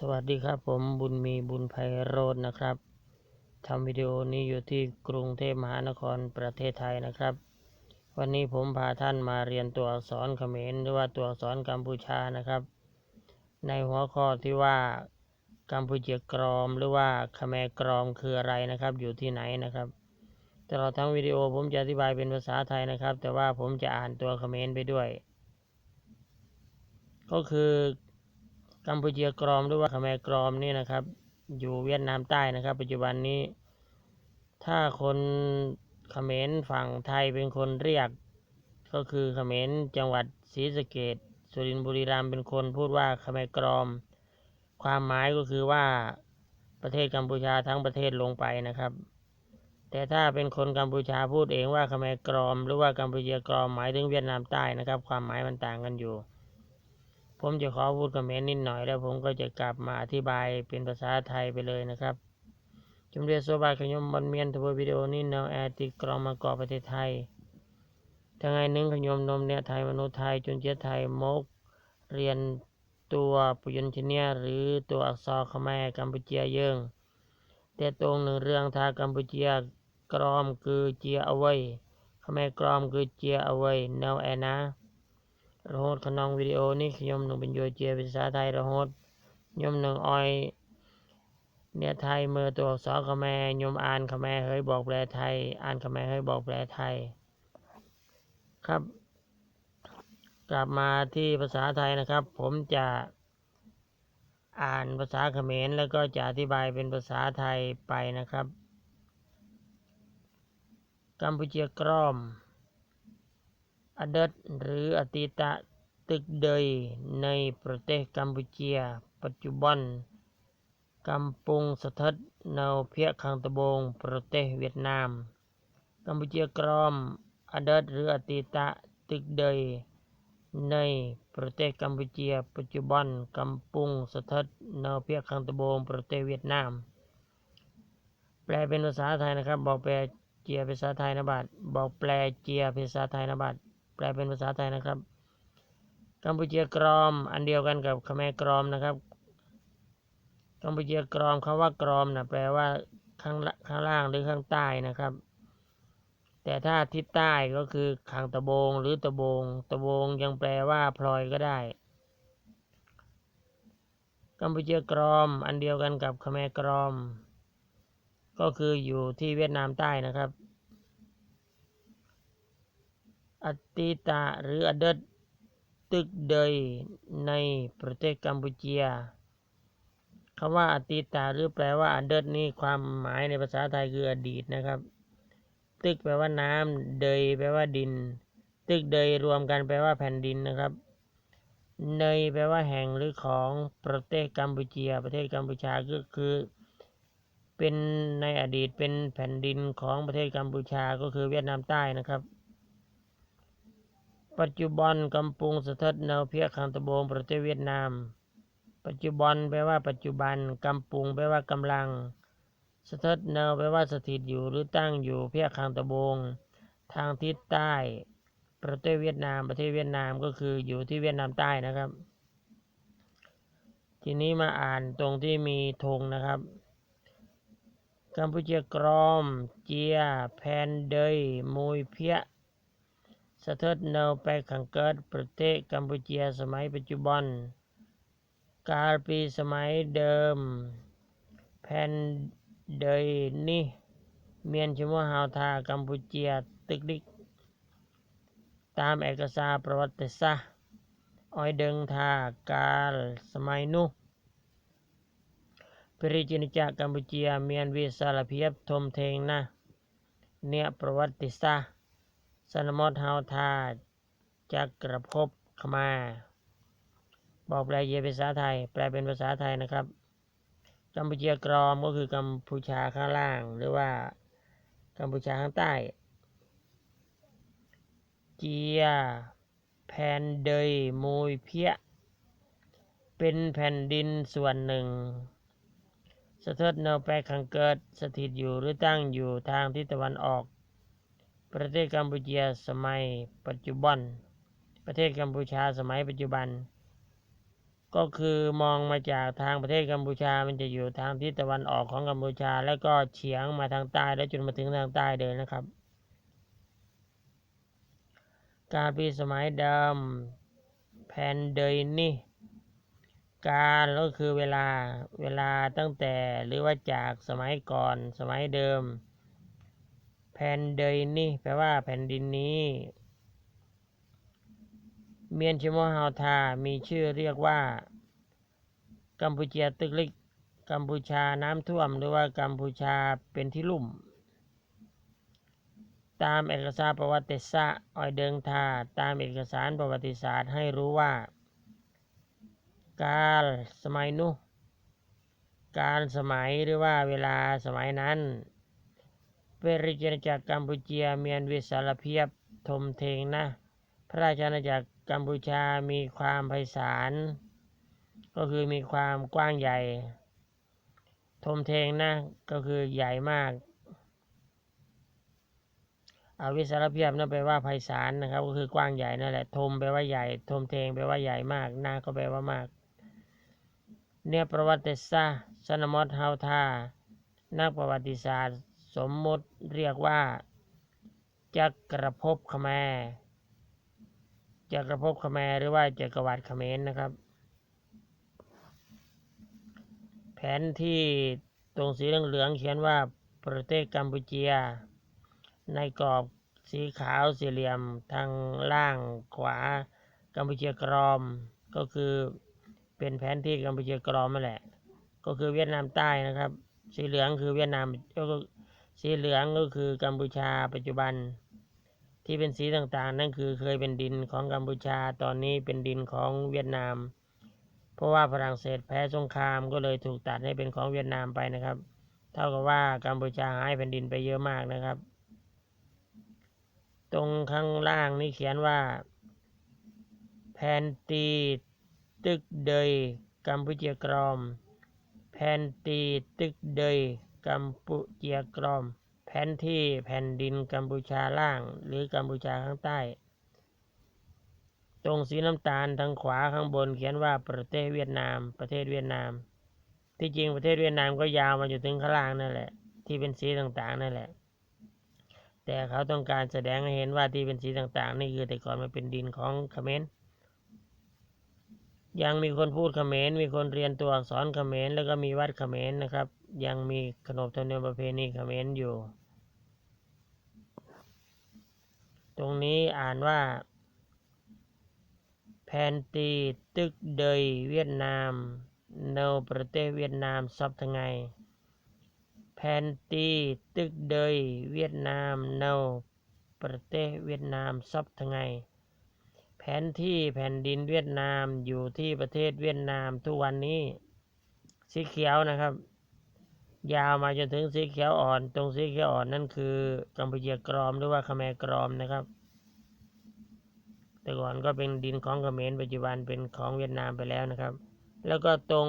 สวัสดีครับผมบุญมีบุญไพโรจน์นะครับทำวิดีโอนี้อยู่ที่กรุงเทพมหานครประเทศไทยนะครับ วันนี้ผมพาท่านมาเรียนตัวอักษรเขมรหรือว่าตัวอักษรกัมพูชานะครับ ในหัวข้อที่ว่ากัมพูเจียกรอมหรือว่าขแมกรอมคืออะไรนะครับ อยู่ที่ไหนนะครับตลอดทั้งวิดีโอผมจะอธิบายเป็นภาษาไทยนะครับ แต่ว่าผมจะอ่านตัวเขมรไปด้วย ก็คือ กัมพูชียกรอมหรือว่าขมรกรอมนี่นะครับ อยู่เวียดนามใต้นะครับ ปัจจุบันนี้ ถ้าคนเขมรฝั่งไทยเป็นคนเรียก ก็คือเขมรจังหวัดศรีสะเกดสุรินทร์บุรีรัมย์เป็นคนพูดว่าขมรกรอม ความหมายก็คือว่าประเทศกัมพูชาทั้งประเทศลงไปนะครับ แต่ถ้าเป็นคนกัมพูชาพูดเองว่าขมรกรอม หรือว่ากัมพูชียกรอมหมายถึงเวียดนามใต้นะครับ ความหมายมันต่างกันอยู่ ผมจะขอพูดคอมเมนต์นิดหน่อยแล้วผมก็จะกลับมาอธิบายเป็นภาษาไทยไปเลยนะครับจุมเรียนโซบายขยมบนเมียนทบวิดีโอนี้แนวแอติกรองมากอประเทศไทยทั้งไงหนึ่งขยมนมเนี่ยไทยมนุษย์ไทยจุนเจียไทยมก เรียนตัวปุยนชเนียหรือตัวอักษรขแมรกัมพูเจียเยิงแต่ตรงหนึ่งเรื่องทากัมพูเจียกรอมคือเจียเอาไว้ขแมรกรอมคือเจียเอาไว้แนวแอนะ รโหดขนองวิดีโอนี้ยมหนึ่งเป็นโยเจียเป็นภาษาไทยรโหดยมหนึ่งออยเนี่ยไทยเมื่อตัวอักษรขแมยมอ่านขแมเฮ้ยบอกแปลไทย อ่านขแมเฮ้ยบอกแปลไทย ครับ กลับมาที่ภาษาไทยนะครับ ผมจะอ่านภาษาเขมรแล้วก็จะอธิบายเป็นภาษาไทยไปนะครับกัมพูเชียกรอม อดีตหรืออดีตะตึกเดยในประเทศกัมพูชีปัจจุบันกำปุงสถิตในวเพียขังตะบงประเทศเวียดนามกัมพูชีกรอมอดีตหรืออดีตะตึกเดยในประเทศกัมพูชีปัจจุบันกำปุงสถิตในวเพียขังตะบงประเทศเวียดนามแปลเป็นภาษาไทยนะครับ บอกแปลเจียภาษาไทยนะบัดบอกแปลเจียภาษาไทยนะบัด แปลเป็นภาษาไทยนะครับ กัมพูชีกรอม อันเดียวกันกับขแมรกรอมนะครับกัมพูชีกรอมคำว่ากรอมนะแปลว่าข้างข้างล่างหรือข้างใต้นะครับ แต่ถ้าทิศใต้ก็คือขางตะบงหรือตะบง ตะบงยังแปลว่าพลอยก็ได้ กัมพูชีกรอม อันเดียวกันกับขแมรกรอม ก็คืออยู่ที่เวียดนามใต้นะครับ อติตะหรืออดีตตึกเดยในประเทศกัมพูชีคำว่าอติตาหรือแปลว่าอดีตนี่ความหมายในภาษาไทยคืออดีตนะครับ ตึกแปลว่าน้ำเดยแปลว่าดิน ตึกเดยรวมกันแปลว่าแผ่นดินนะครับเนยแปลว่าแห่งหรือของประเทศกัมพูชีประเทศกัมพูชาก็คือ เป็นในอดีตเป็นแผ่นดินของประเทศกัมพูชาก็คือเวียดนามใต้นะครับ ปัจจุบันกำปุงสถิตในวเพียขังตะบงประเทศเวียดนาม ปัจจุบันแปลว่าปัจจุบันกำปุงแปลว่ากำลังสถิตเนวแปลว่าสถิตอยู่หรือตั้งอยู่เพียขังตะบง ทางทิศใต้ ประเทศเวียดนาม ประเทศเวียดนามก็คืออยู่ที่เวียดนามใต้นะครับ ทีนี้มาอ่านตรงที่มีธงนะครับกัมพูชีกรอม เจีย แพนเดยมวยเพีย ស្ថិតនៅប៉ែកខាងកើតប្រទេសកម្ពុជាសម័យបច្ចុប្បន្នកាលពីសម័យដើមផែនដីនេះ មានឈ្មោះហៅថាកម្ពុជាទឹកនេះតាមឯកសារប្រវត្តិសាស្ត្រឲ្យដឹងថាកាលសម័យនោះព្រះរាជាណាចក្រកម្ពុជាមានវិសាលភាពធំធេងណាស់អ្នកប្រវត្តិសាស្ត្រ สนมดเฮาทาจักระพบขมา บอกแปลเยภาษาไทย แปลเป็นภาษาไทยนะครับ กัมพูชากรอมก็คือกัมพูชาข้างล่าง หรือว่ากัมพูชาข้างใต้ เจีย แผ่นเดยมูยเพีย เป็นแผ่นดินส่วนหนึ่งสะเทิดแนวแปลขังเกิดสถิตอยู่หรือตั้งอยู่ทางทิศตะวันออก ประเทศกัมพูชาสมัยปัจจุบัน ประเทศกัมพูชาสมัยปัจจุบัน ก็คือมองมาจากทางประเทศกัมพูชา มันจะอยู่ทางทิศตะวันออกของกัมพูชา แล้วก็เฉียงมาทางใต้แล้วจนมาถึงทางใต้เลยนะครับ การปีสมัยเดิมแผ่นเดยนี่การก็คือเวลาเวลาตั้งแต่หรือว่าจากสมัยก่อนสมัยเดิม แผ่นเดยนี่แปลว่าแผ่นดินนี้ เมียนชิโมฮาวทา มีชื่อเรียกว่า กัมพูชาตึกลิกกัมพูชาน้ำท่วม หรือว่ากัมพูชาเป็นที่ลุ่ม ตามเอกสารประวัติศาสตร์ออยเดิงทา ตามเอกสารประวัติศาสตร์ให้รู้ว่า การสมัยนู้การสมัยหรือว่าเวลาสมัยนั้น เป็นราชอาณาจักรกัมพูชาเมียนวิสารเพียบทมเทงนะ พระราชอาณาจักรกัมพูชามีความไพศาล ก็คือมีความกว้างใหญ่ ทมเทงนะ ก็คือใหญ่มากอาวิสารเพียบนั่นแปลว่าไพศาลนะครับ ก็คือกว้างใหญ่นั่นแหละทมแปลว่าใหญ่ทมเทงแปลว่าใหญ่มากนาก็แปลว่ามาก เนี่ยประวัติศาสตร์สนมอดเฮาทานักประวัติศาสตร์ สมมติเรียกว่าจักรภพขแมรจักรภพขแมรหรือว่าจักรวรรดิเขมรนะครับ แผนที่ตรงสีเหลืองๆเขียนว่าประเทศกัมพูชาในกรอบสีขาวสี่เหลี่ยมทางล่างขวากัมพูชากรอม ก็คือเป็นแผนที่กัมพูชากรอมนั่นแหละ ก็คือเวียดนามใต้นะครับ สีเหลืองคือเวียดนามก็ สีเหลืองก็คือกัมพูชาปัจจุบัน ที่เป็นสีต่างๆ นั่นคือเคยเป็นดินของกัมพูชาตอนนี้เป็นดินของเวียดนาม เพราะว่าฝรั่งเศสแพ้สงครามก็เลยถูกตัดให้เป็นของเวียดนามไปนะครับ เท่ากับว่ากัมพูชาหายแผ่นดินไปเยอะมากนะครับ ตรงข้างล่างนี่เขียนว่าแผ่นตีตึกเดยกัมพูชากรอมแผ่นตีตึกเดย กัมพูชากรอม แผนที่แผ่นดินกัมพูชาล่าง หรือกัมพูชาข้างใต้ ตรงสีน้ำตาลทางขวาข้างบนเขียนว่าประเทศเวียดนาม ประเทศเวียดนาม ที่จริงประเทศเวียดนามก็ยาวมาอยู่ถึงข้างล่างนั่นแหละ ที่เป็นสีต่างๆนั่นแหละ แต่เขาต้องการแสดงให้เห็นว่าที่เป็นสีต่างๆ นี่คือแต่ก่อนมันเป็นดินของเขมรยังมีคนพูดเขมร มีคนเรียนตัวอักษรเขมร แล้วก็มีวัดเขมรนะครับ ยังมีขนบธรรมเนียมประเพณีเขมรอยู่ ตรงนี้อ่านว่า แผ่นตีตึกเดยเวียดนามในประเทศเวียดนามซับทั้งไง แผ่นตีตึกเดยเวียดนามในประเทศเวียดนามซับทั้งไง แผนที่แผ่นดินเวียดนามอยู่ที่ประเทศเวียดนามทุกวันนี้ สีเขียวนะครับ ยาวมาจนถึงสีเขียวอ่อน ตรงสีเขียวอ่อนนั่นคือกัมพูชากรอมหรือว่าขแมรกรอมนะครับ แต่ก่อนก็เป็นดินของเขมรปัจจุบันเป็นของเวียดนามไปแล้วนะครับ แล้วก็ตรง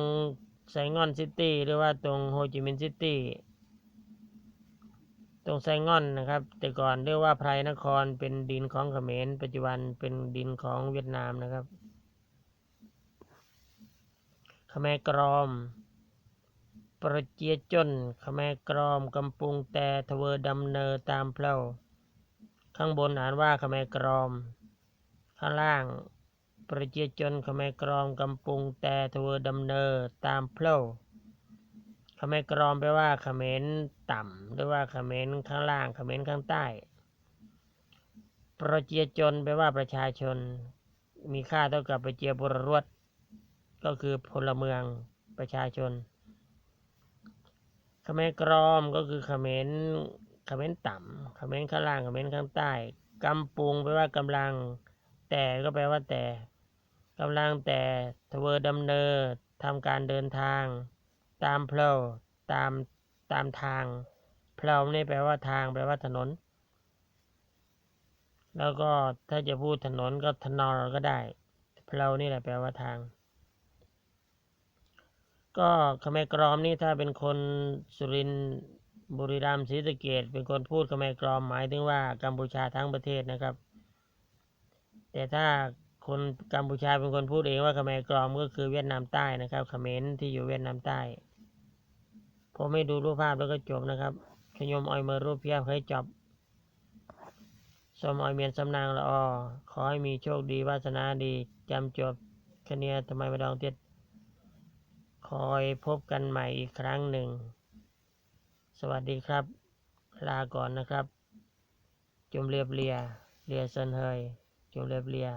ไซงอนซิตี้หรือว่าตรงโฮจิมินห์ซิตี้ตรงไซงอนนะครับ แต่ก่อนเรียกว่าไพรนครเป็นดินของเขมรปัจจุบันเป็นดินของเวียดนามนะครับขแมรกรอม ประเจียจนขแมรกรอมกำปุงแต่ทเวดำเนอตามเพลาข้างบนอ่านว่าขแมรกรอมข้างล่างประเจียจนขแมรกรอมกำปุงแต่ทเวดำเนอตามเพลาขแมรกรอมแปลว่าเขมรต่ำหรือว่าเขมรข้างล่างเขมรข้างใต้ประเจียจนแปลว่าประชาชน มีค่าเท่ากับประเจียบุรรวดก็คือพลเมืองประชาชน เขมรกรอมก็คือเขมรเขมรต่ำเขมรข้างล่างเขมรข้างใต้กำปุงแปลว่ากำลัง แต่ก็แปลว่าแต่กำลังแต่ทเวอดำเนินทำการเดินทาง ตามเพลาตามตามทางเพลานี่แปลว่าทางแปลว่าถนน แล้วก็ถ้าจะพูดถนนก็ถนนก็ได้เพลานี่แหละแปลว่าทาง ก็ขมกรอมนี่ถ้าเป็นคนสุรินทร์บุรีรัมย์ศรีสะเกดเป็นคนพูดขมกรอมหมายถึงว่ากัมพูชาทั้งประเทศนะครับ แต่ถ้าคนกัมพูชาเป็นคนพูดเองว่าขมกรอมก็คือเวียดนามใต้นะครับเขมรที่อยู่เวียดนามใต้ผมไม่ดูรูปภาพแล้วก็จบนะครับขยมออยเมอรูปเพียบให้จบสมออยเมียนสำนางละออขอให้มีโชคดีวาสนาดีจำจบคเนียทำไมม่ดองเทียด คอยพบกันใหม่อีกครั้งหนึ่ง สวัสดีครับ ลาก่อนนะครับ จุมเรียบเรีย เรียเซนเฮย จุมเรียบเรีย